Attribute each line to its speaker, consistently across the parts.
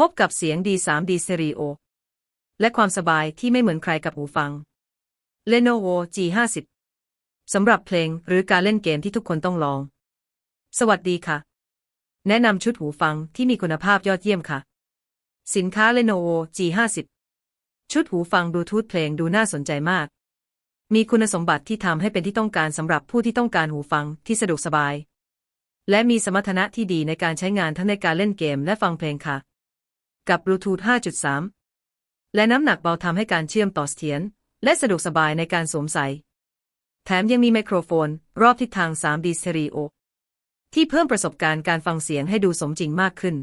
Speaker 1: พบกับเสียง D3D Stereo และความสบายที่ไม่เหมือนใครกับหูฟัง Lenovo G50 สำหรับเพลงหรือการเล่นเกมที่ทุกคนต้องลอง สวัสดีค่ะ แนะนำชุดหูฟังที่มีคุณภาพยอดเยี่ยมค่ะ สินค้า Lenovo G50 ชุดหูฟังบลูทูธเพลงดูน่าสนใจมาก มีคุณสมบัติที่ทำให้เป็นที่ต้องการสำหรับผู้ที่ต้องการหูฟังที่สะดวกสบาย และมีสมรรถนะที่ดีในการใช้งานทั้งในการเล่นเกมและฟังเพลงค่ะ กับบลูทูธ 5.3 และน้ำหนักเบาทำให้การเชื่อมต่อเสถียรและสะดวกสบายในการสวมใส่ แถมยังมีไมโครโฟน รอบทิศทาง 3D Stereo ที่เพิ่มประสบการณ์การฟังเสียงให้ดูสมจริงมากขึ้น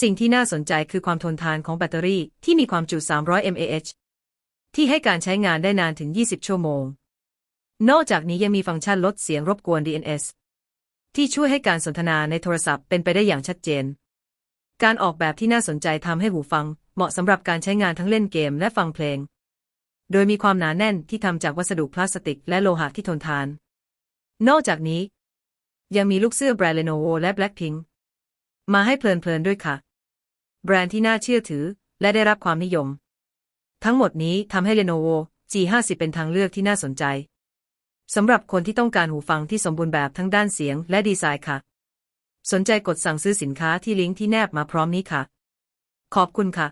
Speaker 1: สิ่งที่น่าสนใจคือความทนทานของแบตเตอรี่ที่มีความจุ 300 mAh ที่ให้การใช้งานได้นานถึง 20 ชั่วโมง นอกจากนี้ยังมีฟังก์ชันลดเสียงรบกวน DNS ที่ช่วยให้การสนทนาในโทรศัพท์เป็นไปได้อย่างชัดเจน การออกแบบที่น่าสนใจทำให้หูฟัง เหมาะสำหรับการใช้งานทั้งเล่นเกมและฟังเพลง โดยมีความหนาแน่นที่ทำจากวัสดุพลาสติกและโลหะที่ทนทาน นอกจากนี้ ยังมีลูกเสื้อแบรนด์ Lenovo และ Blackpink มาให้เพลินๆด้วยค่ะ แบรนด์ที่น่าเชื่อถือและได้รับความนิยม ทั้งหมดนี้ทำให้ Lenovo G50 เป็นทางเลือกที่น่าสนใจสำหรับคนที่ต้องการหูฟังที่สมบูรณ์แบบทั้งด้านเสียงและดีไซน์ค่ะ สนใจกดสั่งซื้อสินค้าที่ลิงก์ที่แนบมาพร้อมนี้ค่ะ ขอบคุณค่ะ